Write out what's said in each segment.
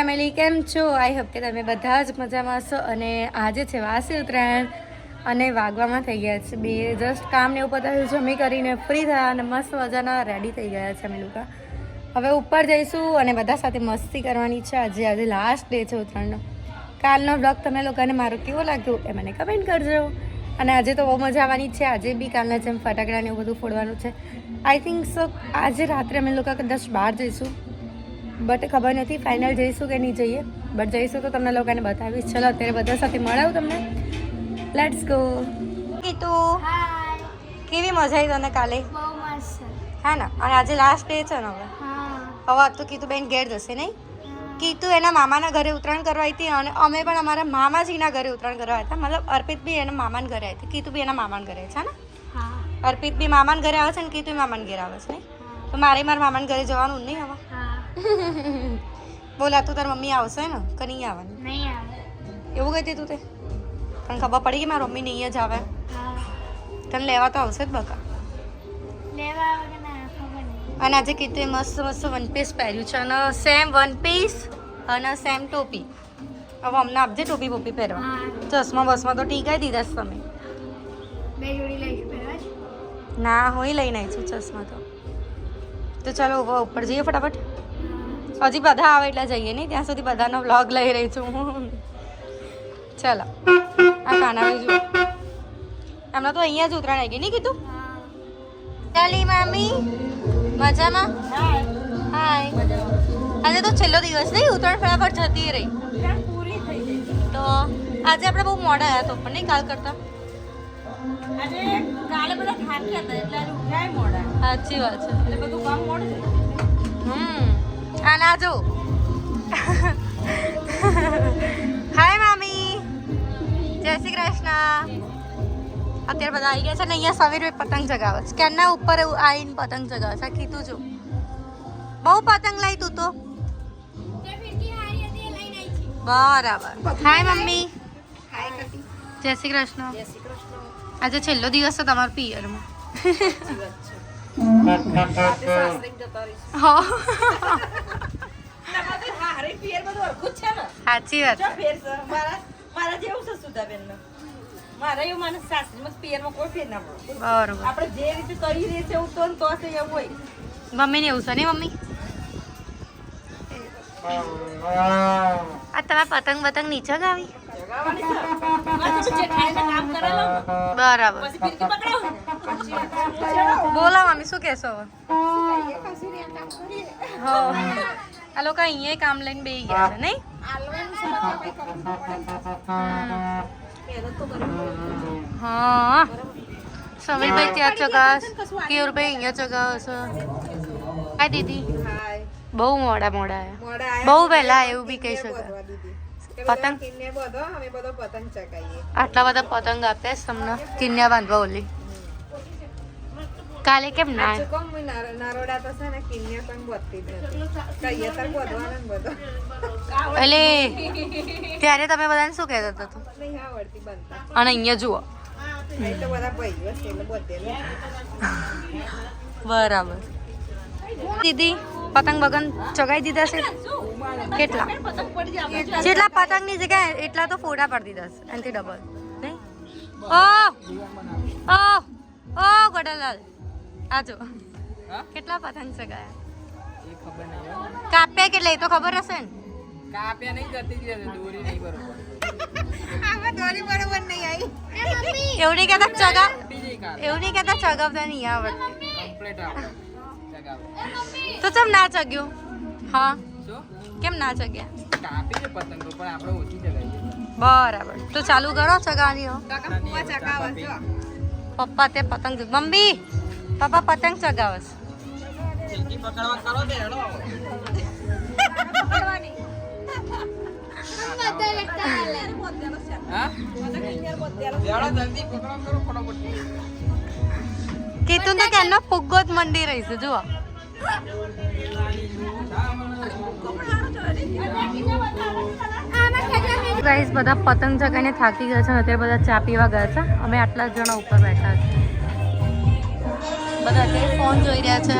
Family કેમ છો? I hope કે તમે બધા જ મજામાં હશો અને આજે છે વાસી ઉત્તરાયણ અને વાગવામાં થઈ ગયા છે. બે જસ્ટ કામ ને એવું પતાવ્યું, જમી કરીને ફ્રી થયા અને મસ્ત મજાના રેડી થઈ ગયા છે અમે લોકો. હવે ઉપર જઈશું અને બધા સાથે મસ્તી કરવાની છે. આજે આજે લાસ્ટ ડે છે ઉત્તરાયણનો. કાલનો બ્લોગ તમે લોકોને મારો કેવો લાગ્યો એ મને કમેન્ટ કરજો. અને આજે તો બહુ મજા આવવાની છે. આજે બી કાલના જેમ ફટાકડા ને એવું બધું ફોડવાનું છે. આઈ થિંક સો આજે રાત્રે અમે લોકો કદાચ બહાર જઈશું. બટ ખબર નથી ફાઇનલ જઈશું કે નહીં જઈએ. બટ જઈશું તો તમને લોકોને બતાવીશ. ચલો અત્યારે બધા સાથે મળાવું તમને. લેટ્સ ગો કીતું કેવી મજા આવી તને કાલે? હા ને? અને આજે લાસ્ટ ડે છે ને હવે? હવે તો કીધું બેન ઘેર જશે નહીં? કીધું એના મામાના ઘરે ઉત્તરાયણ કરવા આવી હતી અને અમે પણ અમારા મામાજીના ઘરે ઉત્તરાયણ કરવા હતા. મતલબ અર્પિત બી એના મામાના ઘરે આવી હતી. કીધું બી એના મામાના ઘરે છે ને? અર્પિત બી મામાના ઘરે આવે છે ને? કીધું મામાના ઘરે આવે છે નહીં? તો મારે મારા મામાના ઘરે જવાનું નહીં હવે? હા. બોલા તું તારી મમ્મી આવશે ને? કે નહીં આવવાની? નહીં આવે. એવું કહેતી તું તે. તને ખબર પડી કે મારી મમ્મી નહીં જ આવે? તને લેવા તો આવશે જ બકા. લેવા અને આજે કીધું એ મસ્ત મસ્ત વન પીસ પહેર્યું છે. અને સેમ વન પીસ અને સેમ ટોપી. હવે અમને આપજે ટોપી બોપી પહેરવા. ચશ્મા બસમાં તો ટીકાઈ દીધા છે તમે. બે જોડી લઈશ ના હું લઈને આવી છું ચશ્મા તો. તો ચાલો ઉપર જઈએ ફટાફટ. હજી બધા આવે એટલે જઈએ નહીં. ત્યાં સુધી બધાનો વ્લોગ લઈ રહી છું હું. ચાલો. આ કાના જુઓ એમના તો અહીંયા જ ઉતરાણ આવી ગઈ. નહીં કીધું? ચાલી મામી. મજામાં? હાય આજે તો છેલ્લો દિવસ નહીં. ઉતરાણ ફટાફટ જતી રહી. તો આજે આપણે બહુ મોડા આવ્યા તો પણ નહીં કાલ કરતા? સાચી વાત છે. એટલે બધું મોડું હમ. આ ના જો હાય મામી. જય શ્રી કૃષ્ણ. અત્યારે બધા આવી ગયા છે ને અહીંયા સમીરભાઈ પતંગ ચગાવે છે. કેના ઉપર આવીને પતંગ ચગાવે છે? કીધું છું. બહુ પતંગ લાવી તું તો. બરાબર. Hi mummy. જય શ્રી કૃષ્ણ. જય શ્રી કૃષ્ણ. આજે છેલ્લો દિવસ છે તમારા પિયરમાં. સાચી વાત છે. મારા મારા જેવું છે સુધાબેનનું. મારા એવું માને સાસરીમાં પિયરમાં કોઈ ફેર ના પડે બરોબર આપણે જે રીતે કરી રહી છે એવું તો ને તો છે એવું હોય મમ્મીને એવું છે ને મમ્મી આ તમે પતંગ પતંગ નીચે જ બરાબર. બોલા મમ્મી શું કહેશો હવે? આ લોકો અહીંયા કામ લઈને બે ગયા છે નહીં. હા. સમીરભાઈ ત્યાં ચગાસ કેયુરભાઈ અહીંયા ચગાવે હા દીદી. બહુ મોડા મોડા. બહુ વહેલા એવું બી કહી શકાય. પતંગ? આટલા બધા પતંગ આપ્યા છે તમને કિન્યા બાંધવા ઓલી કાલે કેમ ના નારોડા તો છે ને કિન્યા પણ બોધતી જ. એટલે ત્યારે તમે બધાને શું કહેતા હતા તું. અને અહીંયા જુઓ. બરાબર દીદી પતંગ બગન ચગાવી દીધા છે? કેટલા? જેટલા પતંગની જગ્યાએ એટલા તો ફોટા પાડી દીધા છે એનાથી ડબલ નહીં? ઓ! ઓ! ઓ ગોડાલાલ. આ જો. કેટલા પતંગ ચગાયા કાપ્યા કેટલા? એ તો ખબર હશે ને. કાપ્યા નહીં જતી દોરી નહીં બરોબર. આમાં દોરી બરોબર નહીં આવી. એવું નહીં કહેતા ચગા એવું નહીં કહેતા ચગાવતા નહીં આવડતી કમ્પ્લીટ તો ચમ ના ચગ્યો? હા. કેમ ના ચગ્યા? કાપી પતંગો પણ આપણે ઓછી ચગાવીએ. બરાબર. તો ચાલુ કરો ચગાવીઓ. પપ્પા તે પતંગ મમ્મી પપ્પા પતંગ ચગાવસ ચીકી પકડવા કરો તે હેડો કે કેનો ફુગ્ગો જ મંડી રહી છે, જુઓ. ગાઈસ બધા પતંગ ચગાઈને થાકી ગયા છે અત્યારે બધા ચા પીવા ગયા છે. અમે આટલા જ જણા ઉપર બેઠા છે. બધા અત્યારે ફોન જોઈ રહ્યા છે.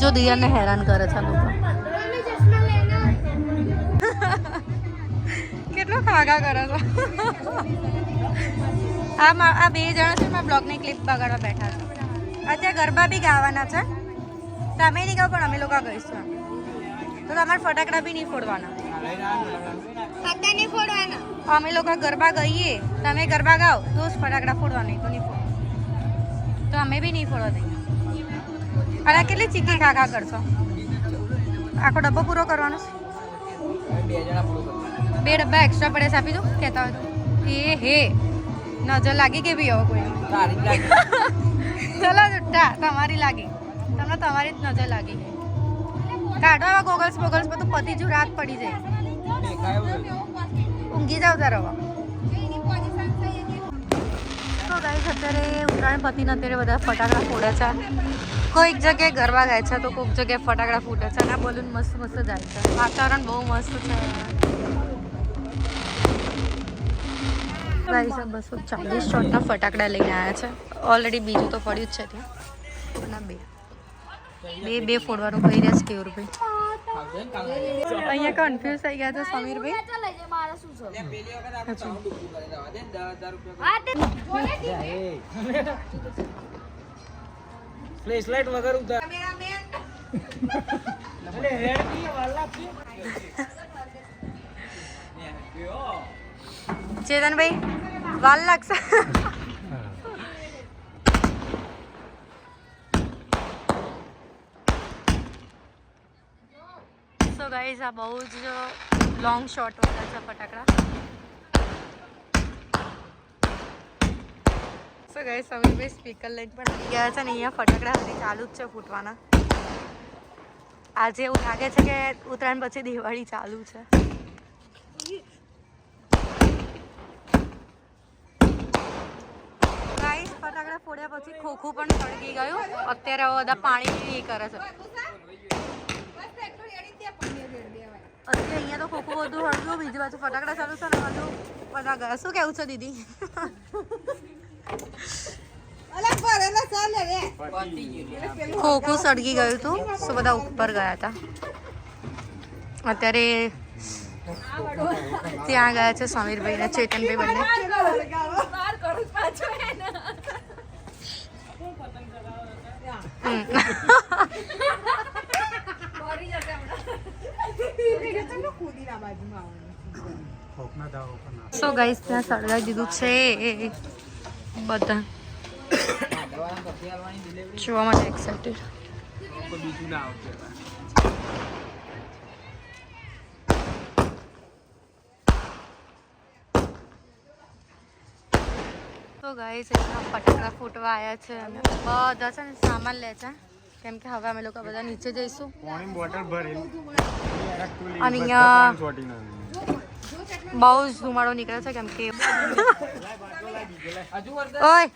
જો દિયાને હેરાન કરે છે લોકો. ખાગા કરો છો? આ આ બે જણા છે મારા બ્લોગની ક્લિપ બગાડવા બેઠા છે. અત્યારે ગરબા બી ગાવાના છે. તમે નહીં ગાવ પણ અમે લોકો ગઈશું તો તમારે ફટાકડા બી નહીં ફોડવાના. પત્તા નહીં ફોડવાના. અમે લોકો ગરબા ગઈએ તમે ગરબા ગાઓ તો જ ફટાકડા ફોડવા નહીં તો નહીં ફોડો તો અમે બી નહીં ફોડવા દઈએ અને કેટલી ચીકી ખાખા કરશો? આખો ડબ્બો પૂરો કરવાનો છે? બે જણા પૂરો કરવાનું. બે ડબ્બા એક્સ્ટ્રા પડે છે આપી દઉં કહેતા હોય તો. એ હે. નજર લાગી કે ભી હવે કોઈ. ચલો જુઠ્ઠા તમારી લાગી. તમને તમારી જ નજર લાગી. કાઢો આવા ગોગલ્સ બોગલ્સ બધું પતી જુ રાત પડી જાય. ઊંઘી જાવ તારો તો ગાઈસ અત્યારે ઉત્તરાયણ પતિને અત્યારે બધા ફટાકડા ફોડે છે. કોઈક જગ્યાએ ગરબા ગાય છે તો કોઈક જગ્યાએ ફટાકડા ફૂટે છે. અને બોલું મસ્ત મસ્ત જાય છે. વાતાવરણ બહુ મસ્ત છે. ગાઈસ આ બસો ચાલીસ શોટના ફટાકડા લઈને આવ્યા છે. ઓલરેડી બીજું તો પડ્યું જ છે ત્યાં. અને બે. બે બે ફોડવાનું કહી રહ્યા છે કેવું ભાઈ અહીંયા કન્ફ્યુઝ થઈ ગયા છે સમીરભાઈ. ચાલે છે મારે શું છે લે, પેલી વખત આપણે અચ્છા. sound ઊભું કરી દેવા દે ને, દસ હજાર રૂપિયા હા તે બોલે છે ફ્લેશલાઇટ વગર ઉતાર ચેતનભાઈ વાલ લાગશે સો ગાઈઝ આ બહુ જ લોંગ શોટ વાળા છે ફટાકડા. સો ગાઈઝ સમીરભાઈ સ્પીકર લઈને પણ આવી ગયા છે ને અહીંયા ફટાકડા હજી ચાલુ જ છે ફૂટવાના. આજે એવું લાગે છે કે ઉત્તરાયણ પછી દિવાળી ચાલુ છે ગાઈસ ફટાકડા ફોડ્યા પછી ખોખું પણ સળગી ગયું. અત્યારે હવે બધા પાણી કરે છે. અત્યારે અહીંયા તો ખોખું બધું હળગ્યું. બીજી બાજુ ફટાકડા ચાલુ છે ને હજુ બધા ગયા શું કેવું છે દીદી? ખોખું સળગી ગયું હતું. સો બધા ઉપર ગયા હતા. અત્યારે ત્યાં ગયા છે સમીરભાઈ ને ચેતનભાઈ બંને. સો ગાઈસ ત્યાં સળગાવી દીધું છે. બધા. જોવા માટે એક્સાઇટેડ બીજું ના આવશે તો ગાઈસ અહીંયા ફટાકડા ફૂટવા આવ્યા છે અને બધા છે ને સામાન લે છે. કેમ કે હવે અમે લોકો બધા નીચે જઈશું. પાણી બોટલ ભરેલી અને અહીંયા બહુ જ ધુમાડો નીકળે છે કેમ કે ઓય ઓય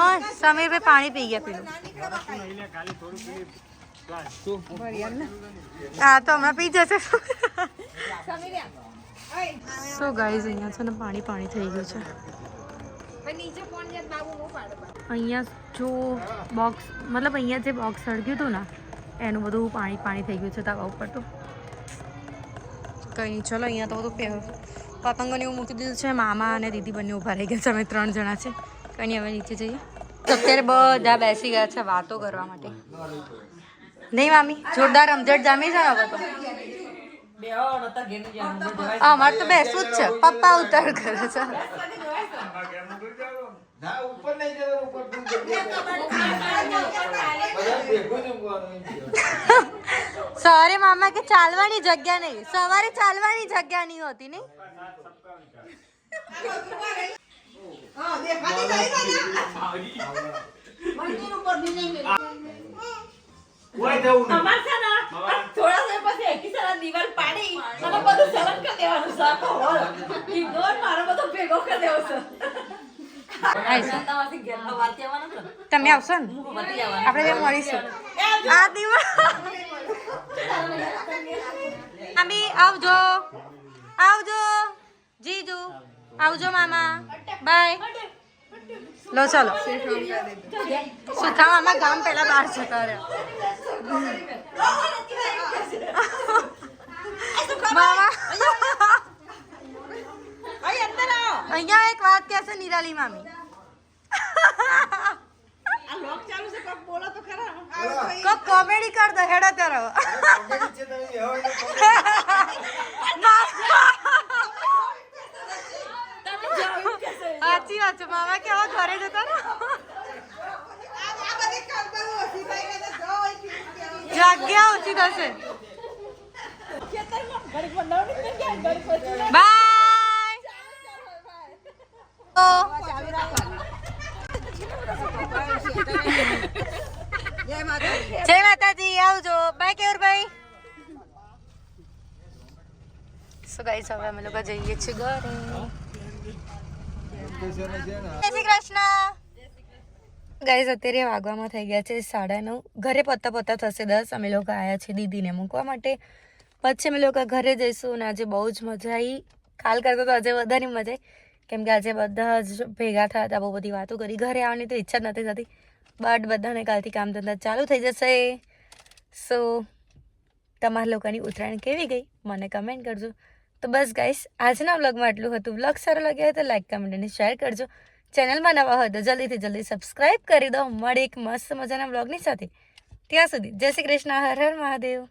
ઓય સમીરભાઈ પાણી પી ગયા પેલું. હા તો હમણાં પી જશે. સો ગાઈઝ અહીંયા છે ને પાણી પાણી થઈ ગયું છે નીચે ફોન જાય બાબુ હું પાડે અહીંયા જો બોક્સ મતલબ અહીંયા જે બોક્સ સળગ્યું હતું ને એનું બધું પાણી પાણી થઈ ગયું છે ધાબા ઉપર તો. કંઈ નહીં ચલો અહીંયા તો બધું પતંગોને એવું મૂકી દીધું છે મામા અને દીદી બંને ઊભા રહી ગયા છે અમે ત્રણ જણા છે. કંઈ નહીં હવે નીચે જઈએ. અત્યારે બધા બેસી ગયા છે વાતો કરવા માટે. નહીં મામી જોરદાર રમઝટ જામી છે હવે તો. અમારે તો બેસવું જ છે. પપ્પા ઉતાર કરે છે. ના ઉપર નહીં જવાનું ઉપર. સવારે મામા કે ચાલવાની જગ્યા નહીં. સવારે ચાલવાની જગ્યા નહીં હોતી નહીં? થોડા સમય પછી એકી સારા દિવાલ પાડી અને બધું સલન કરી દેવાનું. Ignore મારો બધો ભેગો કરી દેવો છે. તમે આવશો ને. આપણે બે મળીશું. આ દિવસ અમી આવજો. આવજો. જીજુ આવજો મામા. બાય. લો ચલો. સુથા મામા ગામ પહેલા બહાર જતા રહ્યા. મામા. અહીંયા એક વાત કહેશે નિરાલી મામી આ લોક ચાલુ છે કોક બોલો તો ખરા કોક કોમેડી કર દો હેડો તારો. સાચી વાત છે મામા કેવા ઘરે જતા ને જગ્યા ઓછી થશે. ખેતરમાં જય માતાજી. આવજો. બાય કેવરભાઈ. સો ગાઈસ હવે અમે લોકો જઈએ છીએ ઘરે. જય શ્રી કૃષ્ણ. ગાઈસ અત્યારે વાગવામાં થઈ ગયા છે સાડા નવ. ઘરે પત્તા પત્તા થશે દસ. અમે લોકો આવ્યા છે દીદીને મૂકવા માટે. પછી અમે લોકો ઘરે જઈશું અને આજે બહુ જ મજા આવી કાલ કરતાં તો આજે વધારે મજા આવી કેમ કે આજે બધા જ ભેગા થયા હતા, બહુ બધી વાતો કરી. ઘરે આવવાની તો ઈચ્છા જ નથી થતી. બટ બધાને કાલથી કામ ધંધા ચાલુ થઈ જશે. સો તમારા લોકોની ઉત્તરાયણ કેવી ગઈ? મને કમેન્ટ કરજો. તો બસ ગાઈસ આજના વ્લોગમાં આટલું હતું. વ્લોગ સારો લાગ્યો હોય તો લાઈક કમેન્ટ અને શેર કરજો. ચેનલમાં નવા હોય તો જલ્દીથી જલ્દી સબસ્ક્રાઈબ કરી દો. મળે એક મસ્ત મજાના વ્લોગની સાથે. ત્યાં સુધી જય શ્રી કૃષ્ણ. હર હર મહાદેવ.